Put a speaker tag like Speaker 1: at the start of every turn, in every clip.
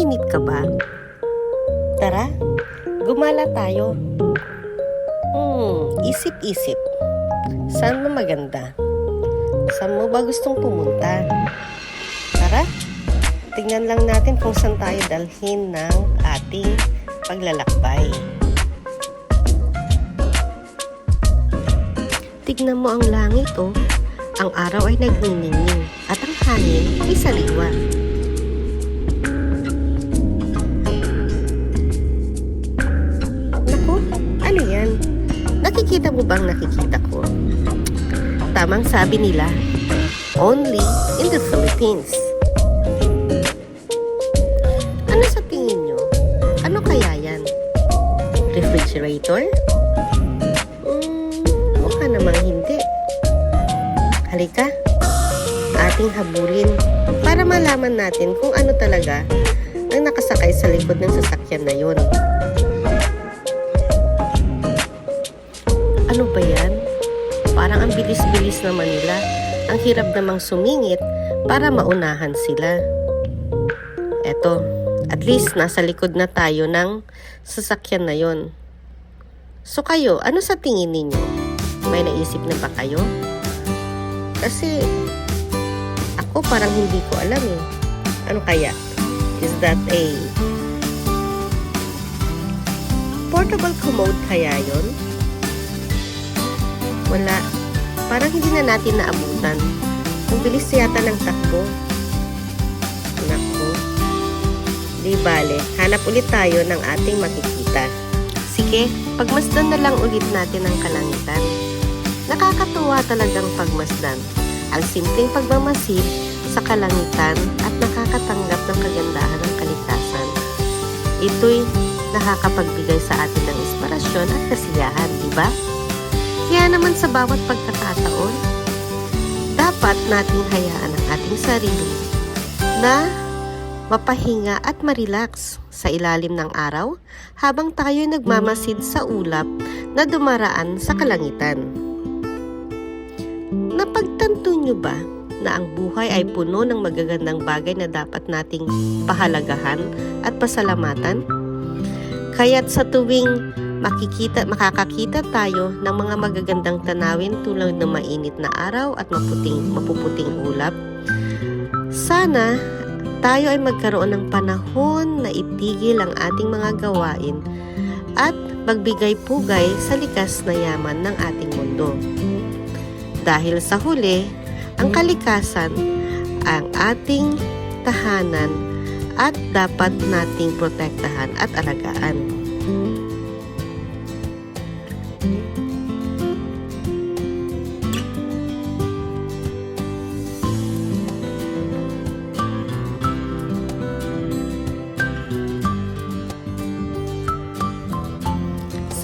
Speaker 1: Naiinip ka ba? Tara, gumala tayo. Hmm, isip-isip. Saan mo maganda? Saan mo ba gustong pumunta? Tara, tingnan lang natin kung saan tayo dalhin ng ating paglalakbay. Tignan mo ang langit, oh. Ang araw ay nagniningning at ang hangin ay saliwa. Nakikita mo bang nakikita ko? Tamang sabi nila, only in the Philippines. Ano sa tingin nyo? Ano kaya yan? Refrigerator? Mm, mukha namang hindi. Halika, ating habulin para malaman natin kung ano talaga ang nakasakay sa likod ng sasakyan na yun. Ano ba yan? Parang ang bilis-bilis naman nila. Ang hirap namang sumingit para maunahan sila. Eto, at least nasa likod na tayo ng sasakyan na yon. So kayo, ano sa tingin ninyo? May naisip na ba kayo? Kasi ako parang hindi ko alam eh. Ano kaya? Is that a portable commode kaya yon? Wala. Parang hindi na natin naabutan. Ang bilis yata ng takbo. Nako. Di bale, hanap ulit tayo ng ating makikita. Sige, pagmasdan na lang ulit natin ang kalangitan. Nakakatuwa talagang pagmasdan. Ang simpleng pagmamasid sa kalangitan at nakakatanggap ng kagandahan ng kalikasan. Ito'y nakakapagbigay sa atin ng inspirasyon at kasiyahan, di ba? Kaya naman sa bawat pagkakataon, dapat nating hayaan ang ating sarili na mapahinga at marilax sa ilalim ng araw habang tayo nagmamasid sa ulap na dumaraan sa kalangitan. Napagtanto nyo ba na ang buhay ay puno ng magagandang bagay na dapat nating pahalagahan at pasalamatan? Kaya't sa tuwing makikita, makakakita tayo ng mga magagandang tanawin tulad ng mainit na araw at maputing, mapuputing ulap. Sana tayo ay magkaroon ng panahon na itigil ang ating mga gawain at magbigay pugay sa likas na yaman ng ating mundo. Dahil sa huli, ang kalikasan ang ating tahanan at dapat nating protektahan at alagaan.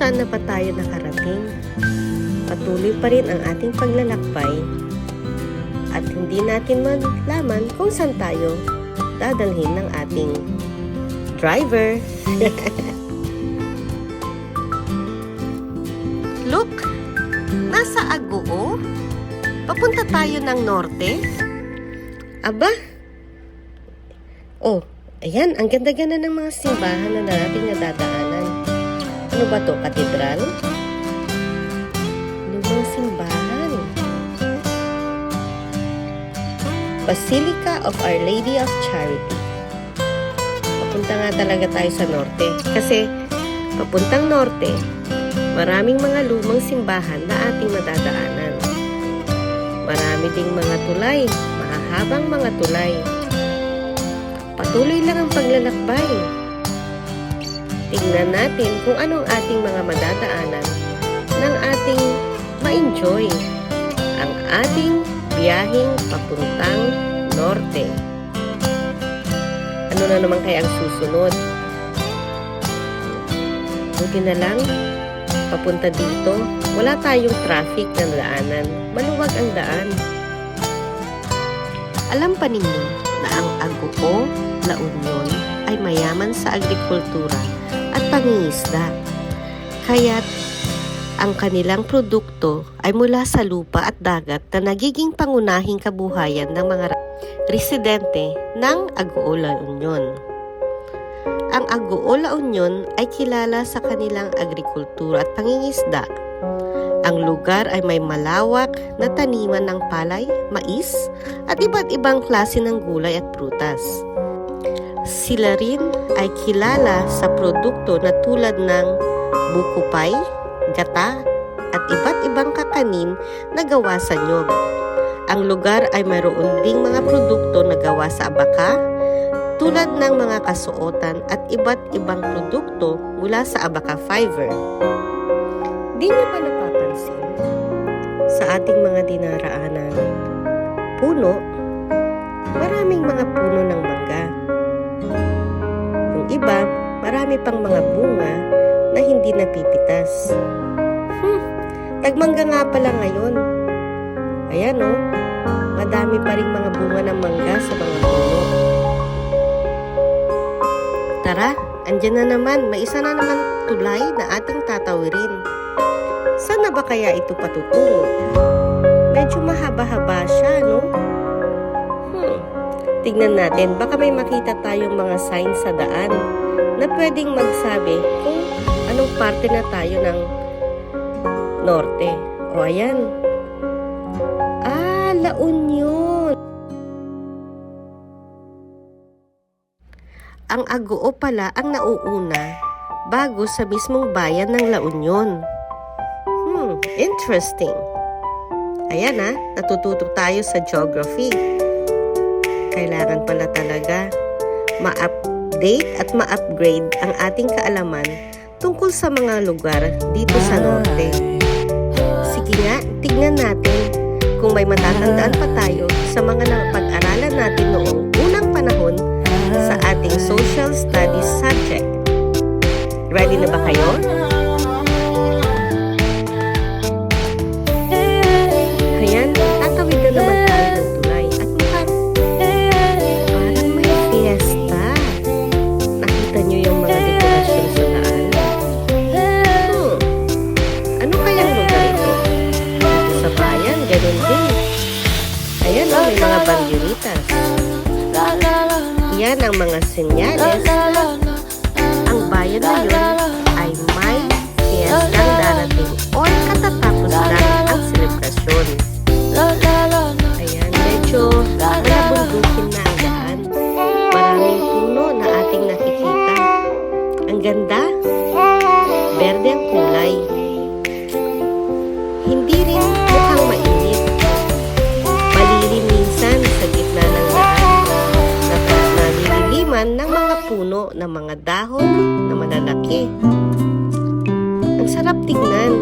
Speaker 1: Saan na ba tayo nakarating? Patuloy pa rin ang ating paglalakbay at hindi natin malaman kung saan tayo dadalhin ng ating driver. Look! Nasa Agoo? Papunta tayo ng norte? Aba? Oh, ayan, ang ganda-ganda ng mga simbahan na nating nadadaanan. Ano ba to? Katedral? Lumang simbahan. Basilica of Our Lady of Charity. Papunta nga talaga tayo sa norte. Kasi, papuntang norte, maraming mga lumang simbahan na ating madadaanan. Marami ding mga tulay, mahahabang mga tulay. Patuloy lang ang paglalakbay. Tingnan natin kung anong ating mga madadaanan ng ating ma-enjoy ang ating biyaheng papuntang norte. Ano na naman kaya ang susunod? Buti na lang, papunta dito, wala tayong traffic na daanan. Maluwag ang daan. Alam pa ninyo na ang Agoo, La Union ay mayaman sa agrikultura pangingisda. Kaya't ang kanilang produkto ay mula sa lupa at dagat na nagiging pangunahing kabuhayan ng mga residente ng Agoo, La Union. Ang Agoo La Union ay kilala sa kanilang agrikultura at pangingisda. Ang lugar ay may malawak na taniman ng palay, mais, at iba't ibang klase ng gulay at prutas. Sila rin ay kilala sa produkto na tulad ng buko pie, gata, at iba't ibang kakanin na gawa sa nyog. Ang lugar ay mayroon ding mga produkto na gawa sa abaka, tulad ng mga kasuotan at iba't ibang produkto mula sa abaka fiber. Di niyo ba napapansin? Sa ating mga dinaraanan, puno, maraming mga puno ng mangga. Iba, marami pang mga bunga na hindi napipitas. Hmm, tagmangga nga pala ngayon. Ayan o, madami pa rin mga bunga ng mangga sa mga puno. Tara, andyan na naman, may isa na naman tulay na ating tatawirin. Saan na ba kaya ito patutungo? Medyo mahaba-haba siya, no? Tignan natin, baka may makita tayong mga sign sa daan na pwedeng magsabi kung anong parte na tayo ng norte. O ayan. Ah, La Union. Ang Agoo pala ang nauuna bago sa mismong bayan ng La Union. Hmm, interesting. Ayan ah, natututo tayo sa geography. Kailangan pala talaga ma-update at ma-upgrade ang ating kaalaman tungkol sa mga lugar dito sa norte. Sige nga, tignan natin kung may matatandaan pa tayo sa mga napag-aralan natin noong unang panahon sa ating social studies subject. Ready na ba kayo? O, banderitas. Yan ang mga senyales na ang bayan na yun ay may fiestang darating or katatapos lang ang selebrasyon. Ayan, medyo malabundukin na ang daan. Maraming puno na ating nakikita. Ang ganda. Berde ang kulay. Mga dahon na malalaki. Ang sarap tignan.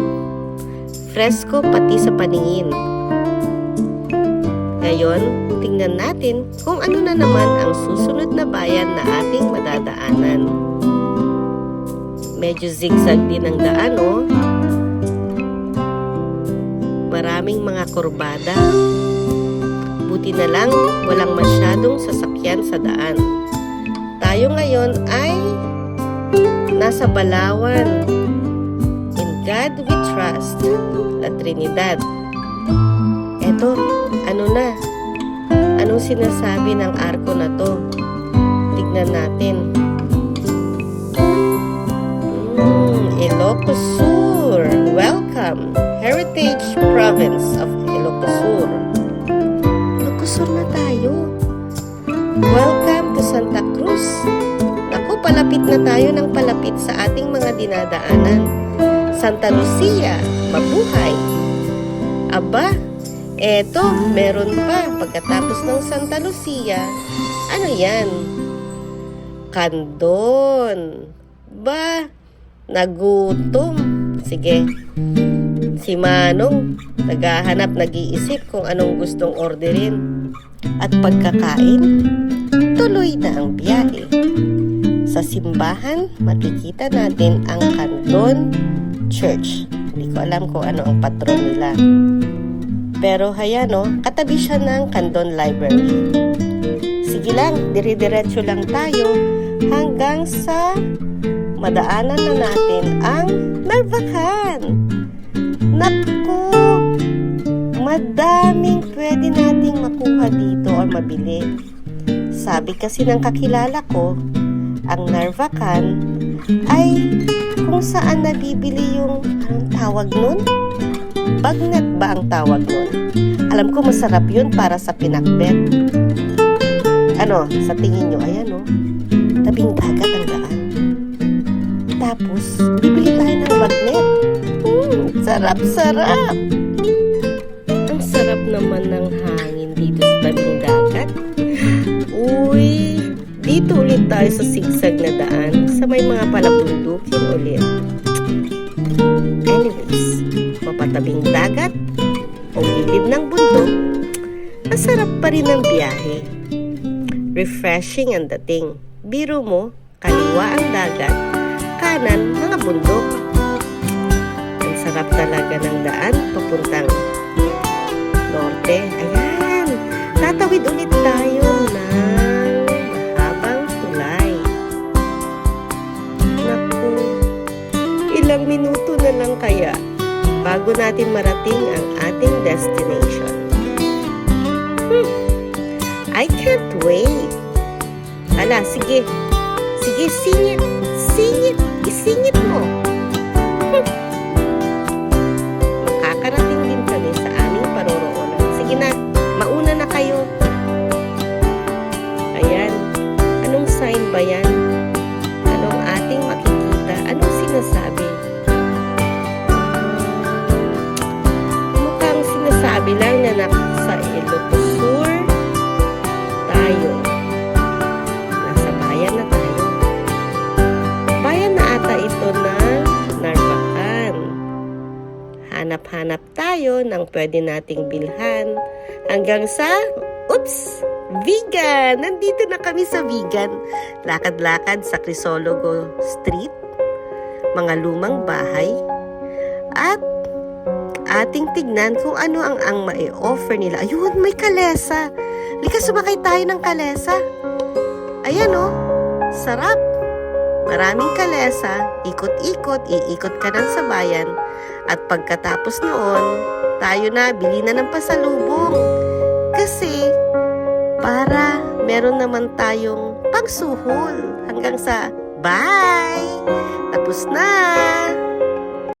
Speaker 1: Fresco pati sa paningin. Ngayon, tingnan natin kung ano na naman ang susunod na bayan na ating madadaanan. Medyo zigzag din ang daan, oh. Maraming mga kurbada. Buti na lang walang masyadong sasakyan sa daan. Tayo ngayon ay nasa Balawan. In God we trust. La Trinidad. Eto, ano na? Anong sinasabi ng arko na to? Tignan natin. Mm, Ilocos Sur. Welcome. Heritage Province of Ilocos Sur. Ilocos Sur na tayo. Welcome to Santa Cruz. Naku, palapit na tayo ng palapit sa ating mga dinadaanan. Santa Lucia, mabuhay. Aba, eto, meron pa. Pagkatapos ng Santa Lucia, ano yan? Kandon. Ba, nagutom. Sige. Si Manong, naghahanap, nag-iisip kung anong gustong orderin. At pagkakain, tuloy na ang biyahe. Sa simbahan, makikita natin ang Kandon Church. Hindi ko alam kung ano ang patron nila. Pero hayan no, katabi siya ng Kandon Library. Sige lang, dire-diretso lang tayo hanggang sa madaanan na natin ang Narvacan. Naku! Madaming pwede nating makuha dito or mabili. Sabi kasi ng kakilala ko, ang Narvacan ay kung saan nabibili yung anong tawag nun? Bagnet ba ang tawag nun? Alam ko masarap yun para sa pinakbet. Ano, sa tingin nyo, ayan o. Tabing dagat ang daan. Tapos, bibili tayo ng bagnet. Hmm, sarap-sarap. Ang sarap naman ng hangin dito sa tabing dito ulit tayo sa sigsag na daan sa may mga palabundukin ulit. Anyways, mapatabing dagat o gilid ng bundok, masarap pa rin ang biyahe. Refreshing ang dating. Biro mo, kaliwa ang dagat, kanan mga bundok. Ang sarap talaga ng daan papuntang norte. Ayan, tatawid ulit tayo ilang minuto na lang kaya bago natin marating ang ating destination. Hmm, I can't wait. Ala, sige. Sige, singit. Singit. Isingit mo. Hanap-hanap tayo ng pwede nating bilhan hanggang sa, oops, vegan! Nandito na kami sa vegan. Lakad-lakad sa Crisologo Street, mga lumang bahay, at ating tignan kung ano ang ang mai-offer nila. Ayun, may kalesa. Lika sumakay tayo ng kalesa. Ayan oh, sarap. Maraming kalesa, ikot-ikot, iikot ka ng sa bayan. At pagkatapos noon, tayo na, bili na ng pasalubong. Kasi, para meron naman tayong pagsuhol hanggang sa bye! Tapos na!